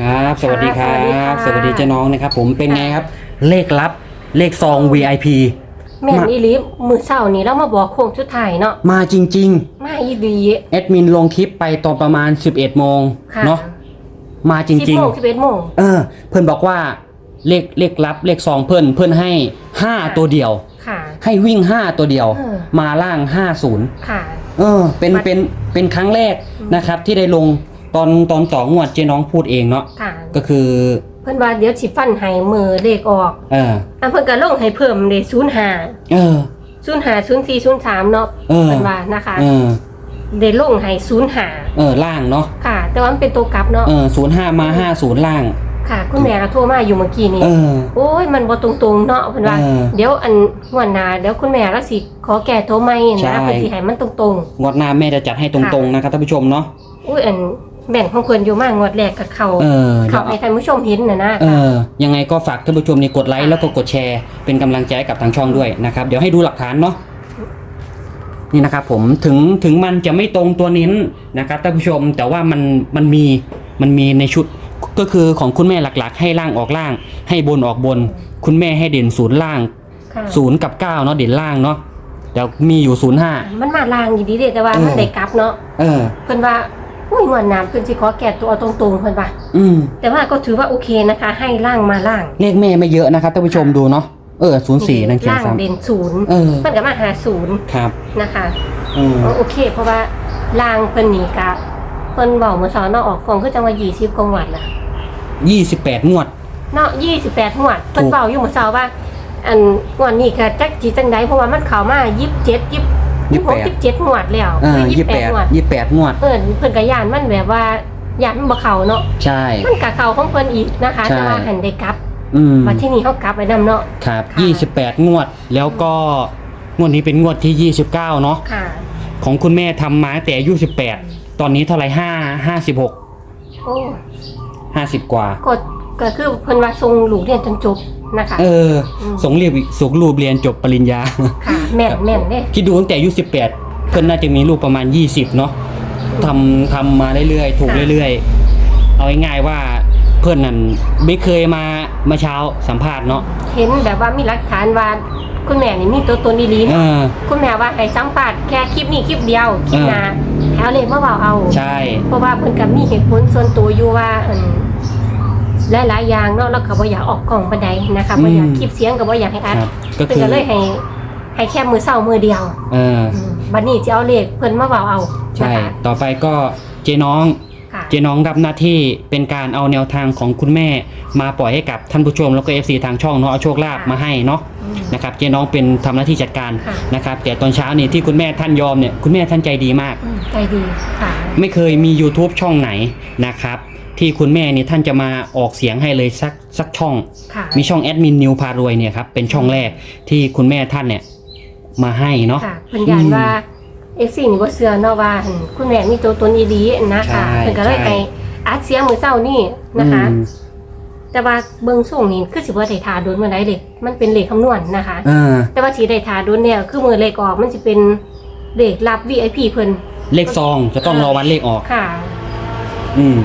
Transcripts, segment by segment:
ครับ สวัสดีครัสวัสดีค่ะบสวัสดีเจ้าน้องนะครับ ผมเป็นไงครับ เลขลับ เลขซอง VIP แม่นอีหลิมือเช้านี้เรามาบอกโค้งชุดไทายเนาะมาจริง มาอีหลีๆ แอดมินลงคลิปไปตอนประมาณ 11โมงค่ะเนาะมาจสิบริงโมงสิบเอ็ดโมง ๆ เออ เพื่อนบอกว่า เลขเลขลับ เลขซองเพื่อนเพื่อนให้5ตัวเดียว ค่ะ ให้วิ่ง 5 ตัวเดียว เออ มาล่าง 50 ค่ะ เออเป็นมันเป็นเป็นครั้งแรกนะครับที่ได้ลง ตอนตอนต่องวดเจ๊น้องพูดเองเนาะค่ะ ก็คือ เพิ่นว่าเดี๋ยวสิฟันให้มือเลขออกเออ อันเพิ่นก็ลงให้เพิ่มเลยศูนย์ห้าเออ ศูนย์ห้าศูนย์สี่ศูนย์สามเนาะเออ เพิ่นว่านะคะเออ ได้ลงให้ศูนย์ห้าเออล่างเนาะค่ะ แต่ว่ามันเป็นตัวกลับเนาะเออศูนย์ห้ามาห้าศูนย์ล่าง ค่ะ คุณแม่ก็โทรมาอยู่เมื่อกี้นี้ เออ โอ้ยมันบ่ตรงๆเนาะเพิ่นว่า เออเดี๋ยวอันงวดหน้าเดี๋ยวคุณแม่แล้วสิขอแก้โทรใหม่ใช่ นะเพิ่นสิให้มันตรงๆงวดหน้าแม่จะจัดให้ตรงๆนะครับท่านผู้ชมเนาะอุ้ยอัน แบ่งของเพิ่นอยู่มากงวดแรกกับเขาเออ เขาให้ท่านผู้ชมเห็นนะนะเออ ยังไงก็ฝากท่านผู้ชมนี่กดไลค์แล้วก็กดแชร์ เป็นกำลังใจให้กับทางช่องด้วยนะครับ เดี๋ยวให้ดูหลักฐานเนาะ นี่นะครับผมถึงถึงมันจะไม่ตรงตัวนิ้นนะครับท่านผู้ชมแต่ว่ามันมันมีมันมีในชุดก็คือของคุณแม่หลักๆ ให้ล่างออกล่าง ให้บนออกบน คุณแม่ให้เด่นศูนย์ล่างค่ะศูนย์กับเก้าเนาะเด่นล่างเนาะเดี๋ยวมีอยู่ศูนย์ห้ามันมาลางอยู่ดีเด้แต่ว่าเออมันได้กลับเนาะเออ เพิ่นว่า อุ้ยงวดหน้าเพิ่นสิขอแก้ตัวตรงๆเพิ่นว่าอืมแต่ว่าก็ถือว่าโอเคนะคะ ให้ล่างมาล่างเลขแม่ไม่เยอะนะครับท่านผู้ชมดูเนาะเออศูนย์สี่นั่นเขียนล่างซ้ เด่นศูนย์ำเออเพิ่นก็มาหาศูนย์ครับนะคะอืมอ๋อโอเค เพราะว่าล่างเพิ่นนี่กะเพิ่นบอกเมื่อเช้าเนาะออกกล่องคือจังว่า20กว่างวดล่ะ ยี่สิบแปดงวด เนาะ28งวดเพิ่นถูกเว้าอยู่เมื่อเช้าว่า อันงวดนี้ก็จักสิจังไดเพราะว่ามันเข้ามา 27 20 26 27งวดแล้วเออคือยี่แปด28งวดยี่แปดงวดเอิ้นเพิ่นก็ย่านมันแบบว่าย่านมันบ่เข้าเนาะใช่มันก็เข้าของเพิ่นอีกนะคะใช่แต่ว่าหันได้กลับอืมมาที่นี่เฮากลับไปนํเนาะครับค่ะยี่สิบแปดงวดแล้วก็งวดนี้เป็นงวดที่ยี่สิบเก้าเนาะค่ะของคุณแม่ทำมาตั้งแต่อายุสิบแปดตอนนี้เท่าไหร่ห้าห้าสิบหกโอ้ห้าสิบกว่าก็ ก็คือเพิ่นว่าส่งลูกเรียนจนจบนะคะ เออมส่งเรียบส่งรูปเรียนจบปริญญา ค่ะแม่นแม่นเด้ คิดดูตั้งแต่อายุสิบแปดเพื่อนน่าจะมีลูกประมาณยี่สิบเนาะทำทำมาเรื่อยๆ ถูกเรื่อยๆ เอาง่ายๆว่าเพื่อนนั่นไม่เคยมามาเช้าสัมภาษณ์เนาะเห็นแบบว่ามีหลักฐานว่า คุณแม่นี่มีตัวตนดีๆเอเนาะอ คุณแม่ว่าให้สัมภาษณ์แค่คลิปนี้คลิปเดียวคลิปหน้าแถวเลยมาเว้าเอา ใช่ เพราะว่าเพิ่นก็มีเหตุผลส่วนตัวอยู่ว่าเอิ่น หลายๆอย่างเนาะแล้วก็บ่อยากออกกล่องปานใดนะคะบ่อยากคลิปเสียงก็บ่อยากให้อัดครับก็เพิ่นคือก็เลยให้ให้แค่มือเช้ามือเดียวเอออืมบัดนี้จะเอาเลขเพิ่นมาเว้าเอาใช่ นะคะต่อไปก็เจน้อง ค่ะ เจน้องรับหน้าที่เป็นการเอาแนวทางของคุณแม่ มาปล่อยให้กับท่านผู้ชมแล้วก็ FC ทางช่องเนาะเอาโชคลาภมาให้เนาะอืม นะครับเจน้องเป็นทำหน้าที่จัดการค่ะ นะครับแต่ตอนเช้านี่ที่คุณแม่ท่านยอมเนี่ยคุณแม่ท่านใจดีมาก อืมใจดีค่ะ ไม่เคยมี YouTube ช่องไหนนะครับ ที่คุณแม่นี่ท่านจะมาออกเสียงให้เลยสักสักช่อง ค่ะมีช่องแอดมินนิวพารวยเนี่ยครับเป็นช่องแรกที่คุณแม่ท่านเนี่ยมาให้เนาะ ค่ะเพิ่นยานว่าเอฟซีนี่บ่เชื่อเนาะว่าหั่นคุณแม่มีตัวตนอีหลีนะใช่คะเพิ่นก็เลยใช่ให้อัดเสียงมื้อเช้านี่นะคะ อืมแต่ว่าเบิ่งส่งนี่คือสิบ่ได้ทาโดนมื้อใดเด็กมันเป็นเลขคำนวณนะคะ เออแต่ว่าสิได้ทาโดนเนี่ยคือมื้อเลขออกมันสิเป็นเลขรับ VIP เพิ่นเลขซองจะต้องรอวันเลขออก ค่ะ อืม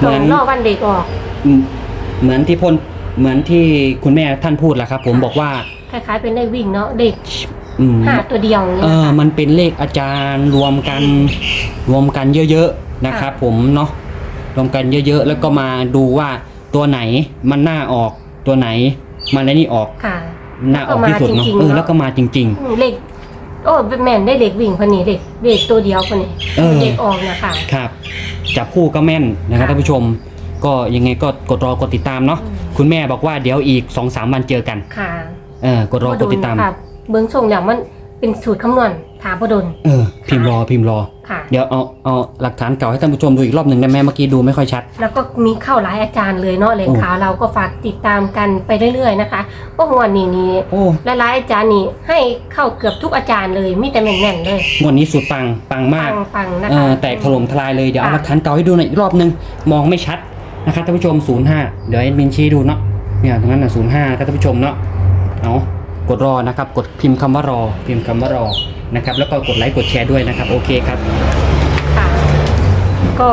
เหต้อมือนงรอวันเลขออกอืมเหมือนที่พลเหมือนที่คุณแม่ท่านพูดแหละครับ ผมบอกว่าคล้ายๆเป็นเลขวิ่งเนาะเลขอืมห้าตัวเดียวอย่างเอเงี้ยอค่ะมันเป็นเลขอาจารย์รวมกันรวมกันเยอะๆนะครับผมเนาะรวมกันเยอะๆ แล้วก็มาดูว่าตัวไหนมันน่าออกตัวไหนมันอะไรนี่ออกค่ะน่าออกที่สุดเนาะแล้วก็มาจริง ๆเออเนอะแล้วก็มาจริงอืมเลข โอ้แม่นได้เลขวิ่งเพิ่นนี่เลขเลขตัวเดียวเพิ่นนี่เออเลขออกนะคะๆครับจับคู่ก็แม่นนะครับค่ะท่านผู้ชม ก็ยังไงก็กดรอกดติดตามเนาะอืม คุณแม่บอกว่าเดี๋ยวอีก2อสามวันเจอกันค่ะเออกดรอกดติดตามค่ะเบื้องส่งอย่างมันเป็นสูตรคำนวณถามพดลเออพิมพ์รอพิมพ์รอ ค่ะ เดี๋ยวเอาเอาหลักฐานเก่าให้ท่านผู้ชมดูอีกรอบหนึ่งได้ไหมเมื่อกี้ดูไม่ค่อยชัด แล้วก็มีเข้าหลายอาจารย์เลยเนาะเลขาเราก็ฝากติดตามกันไปเรื่อยๆนะคะพวกงวดนี้นี่โอ้หลายๆอาจารย์นี่ให้เข้าเกือบทุกอาจารย์เลยมีแต่แม่นๆเลยงวดนี้สุดปังปังมากปังๆนะเอคะ อแตกถล่มทลายเลยเดี๋ยวเอาค่ะ หลักฐานเก่าให้ดูหน่อยอีกรอบหนึงมองไม่ชัดนะครับท่านผู้ชม 05 เดี๋ยวแอดมินชี้ดูเนาะเนี่ยตรงนั้นน่ะ05ครับท่านผู้ชมเนาะเอา กดรอนะครับ กดพิมพ์คำว่ารอ พิมพ์คำว่ารอนะครับ แล้วก็กดไลค์กดแชร์ด้วยนะครับ โอเคครับ ค่ะ ก็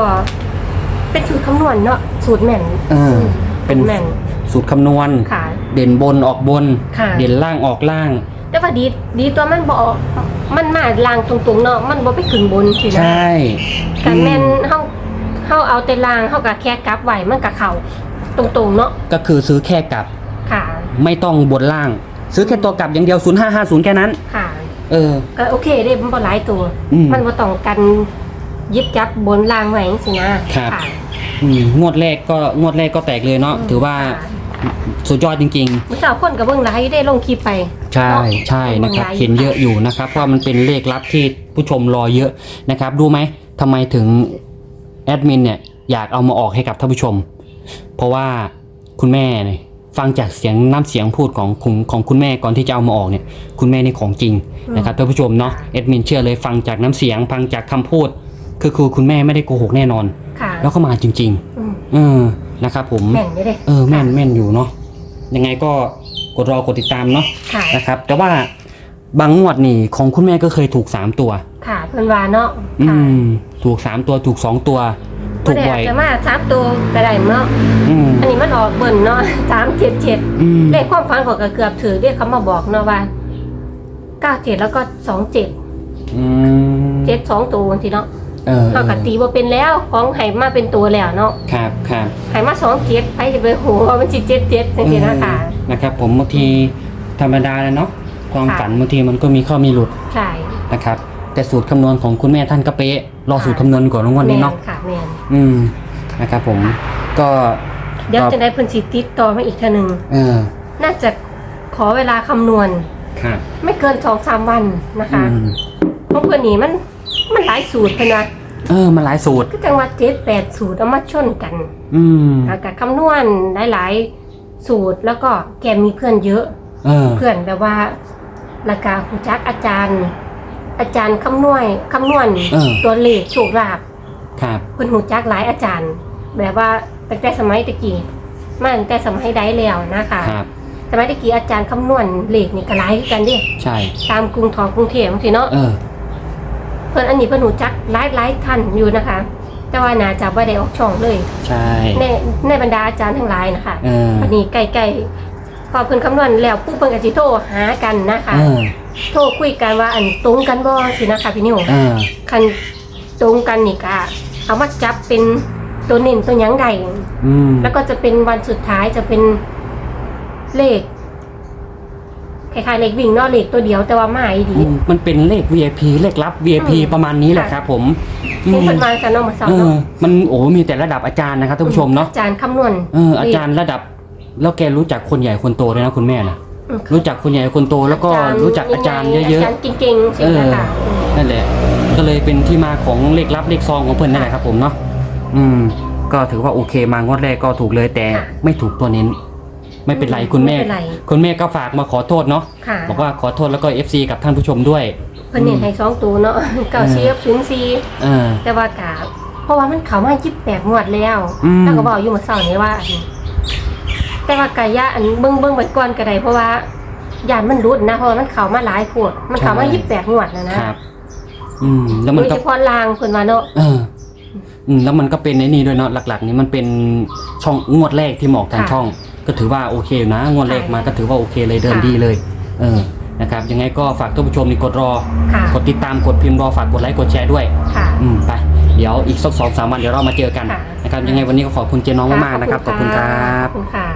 เป็นสูตรคำนวณเนาะสูตรแม่นเออเป็นแม่น สูตรคำนวณ ค่ะ เด่นบนออกบน ค่ะ เด่นล่างออกล่าง แต่ว่าดีดีตัวมันบ่ออกมันมาลางตรงๆเนาะมันบ่ไปขึ้นบนสินะใช่การแม่นอืมเฮาเฮาเอาแต่ลางเฮาก็แค่กลับไว้มันก็เข้าตรงๆเนาะก็คือซื้อแค่กลับ ค่ะ ไม่ต้องบนล่าง ซื้อแค่ตัวกลับอย่างเดียว 0550 แค่นั้น ค่ะ เออ ก็โอเคเด้มันบ่หลายตัว อืมมันบ่ต้องกันยิบจับบนลางไว้จังซี่นะครับค่ะอืมงวดแรกก็งวดแรกก็แตกเลยเนาะถือว่าค่ะ สุดยอดจริง เมื่อเช้าคนก็เบิ่งหลายได้ลงคลิปไปๆ ใช่เนาะใช่นะครับเบิ่งไลฟ์เห็นเยอะอยู่นะครับเพราะมันเป็นเลขลับที่ผู้ชมรอเยอะนะครับรู้ไหมทำไมถึงแอดมินเนี่ยอยากเอามาออกให้กับท่านผู้ชม เพราะว่าคุณแม่เนี่ย ฟังจากเสียงน้ำเสียงพูดของคุณของคุณแม่ก่อนที่จะเอามาออกเนี่ย คุณแม่นี่ของจริงนะครับท่านผู้ชมเนาะแอดมินเชื่อเลยฟังจากน้ำเสียงฟังจากคำพูด คือคือคุณแม่ไม่ได้โกหกแน่นอน ค่ะแล้วก็มาจริง อืมๆ เออนะครับผมแม่นอยู่เด้เออแม่นแม่นอยู่เนาะยังไงก็กดรอกดติดตามเนาะค่ะ นะครับ แต่ว่าบางงวดนี่ของคุณแม่ก็เคยถูกสามตัว ค่ะ เพิ่นว่าเนาะอืค่ะมถูกสามตัวถูกสองตัว ถูกบ่ได้บ่อยอาจจะมาซับตัวก็ได้เนาะอืม อันนี้มันออกเบิ่นเนาะ377อืม เลขความฝันของก็เกือบถือเรียกเขามาบอกเนาะว่า97แล้วก็27อืม72ตัวทีเนาะเออเฮาก็ตีบ่เป็นแล้วของให้มาเป็นตัวแล้วเนาะครับครับให้มา27ไปจะไปโหว่ามันสิ77จังซี่นะคะ เออนะครับผมบางทีธรรมดาเลยเนาะความค่ะ ฝันบางทีมันก็มีข้อมีหลุดใช่ นะครับ แต่สูตรคำนวณของคุณแม่ท่านก็เป๊ะ รอสูตรคำนวณก่อนงวดนี้เนาะแม่ค่ะแม่นอืมนะครับผม ก็เดี๋ยวจะได้เพิ่นสิติดต่อมาอีกเทื่อหนึง เออน่าจะขอเวลาคำนวณครับไม่เกิน2-3วันนะคะอืมเพราะเพิ่นนี่มันมันหลายสูตรเพิ่นว่าเออมันหลายสูตร ก็จังว่า7 8สูตรเอามาชนกันอืมแล้วก็คำนวณหลายๆ สูตรแล้วก็แกมีเพื่อนเยอะ เออเพื่อนแบบว่าแล้วก็หูจักอาจารย์ อาจารย์คำนวณคำนวณเออ ตัวเลขโชคลาภครับเพิ่นหูจักหลายอาจารย์ แบบว่าตั้งแต่สมัยตะกี้มาตั้งแต่สมัยใดแล้วนะคะครับ สมัยตะกี้อาจารย์คำนวณเลขนี่ก็หลายคือกันเด้ใช่ ตามกรุงทองกรุงเทพจังซี่เนาะ เออ เพิ่นอันนี้เพิ่นหูจักหลายหลายท่านอยู่นะคะ แต่ว่าน่าจะบ่ได้ออกช่องเลย ใช่ ในในบรรดาอาจารย์ทั้งหลายนะคะเออ อันนี้ใกล้ๆพอเพิ่นคำนวณแล้วปุ๊บเพิ่นก็สิโทรหากันนะคะ เออ โทรคุยกันว่าอันตรงกันบ่สินะคะพี่นิวเออคันตรงกันนี่ก็เอามาจับเป็นตัวเน้นตัวหยังใดอืมแล้วก็จะเป็นวันสุดท้ายจะเป็นเลขคล้ายๆเลขวิ่งเนาะเลขตัวเดียวแต่ว่ามาอีดี อืมมันเป็นเลข VIP เลขลับ VIP อืม ประมาณนี้แหละครับ ผมอืที่มเพิ่นมากันเนาะมาสอนเออเนาะมันโอ้มีแต่ระดับอาจารย์นะครับท่านผู้ชมเนาะอาจารย์คำนวณ เอออาจารย์ระดับ แล้วแกรู้จักคนใหญ่คนโตเลยนะคุณแม่นะอืม รู้จักคนใหญ่คนโตแล้วก็รู้จักอาจารย์เยอะอาจารย์เก่งๆใช่ไหมคะๆนั่นแหละ ก็เลยเป็นที่มาของเลขลับเลขซองของเพื่อนนั่นแหละครับผมเนาะอืม ก็ถือว่าโอเคมางวดแรกก็ถูกเลยแต่ไม่ถูกตัวเน้นไม่เป็นไรคุณแม่ไม่เป็นไรคุณแม่ก็ฝากมาขอโทษเนาะค่ะบอกว่าขอโทษแล้วก็ FC กับท่านผู้ชมด้วยเพิ่นเน้นให้สองตัวเนาะเก้าเชียบศูนย์สี่เออแต่ว่ากะเพราะว่ามันเขามายิบแปดงวดแล้วอืมแล้วก็บอกอยู่เมื่อเช้านี้ว่าอัน แต่ว่ากะยะอันเบิ่งเบิ่งไว้ก่อนก็ได้เพราะว่ายานมันรุดนะเพราะว่ามันเขามาหลายขวดมันเขามายิบแปดงวดนะนะ ครับ อืม แล้วโดมันยก็ เฉพาะลางเพิ่นว่าเนาะเออ อืม แล้วมันก็เป็นไอ้นี่ด้วยเนาะหลัก ๆ นี่มันเป็นช่องงวดแรกที่หมอกทางค่ะช่อง ก็ถือว่าโอเคอยู่นะงวดแรกใช่มาก็ถือว่าโอเคเลยเดินค่ะดีเลย เออ นะครับ ยังไงก็ฝากท่านผู้ชมนี่กดรอ ค่ะกดติดตามกดพิมพ์รอฝากกดไลค์กดแชร์ด้วย ค่ะ อืมไป เดี๋ยวอีกสักสองสามวันเดี๋ยวเรามาเจอกันค่ะ นะครับ ยังไงวันนี้ก็ขอบคุณเจน้องมากๆนะครับขอบคุณครับ ขอบคุณค่ะ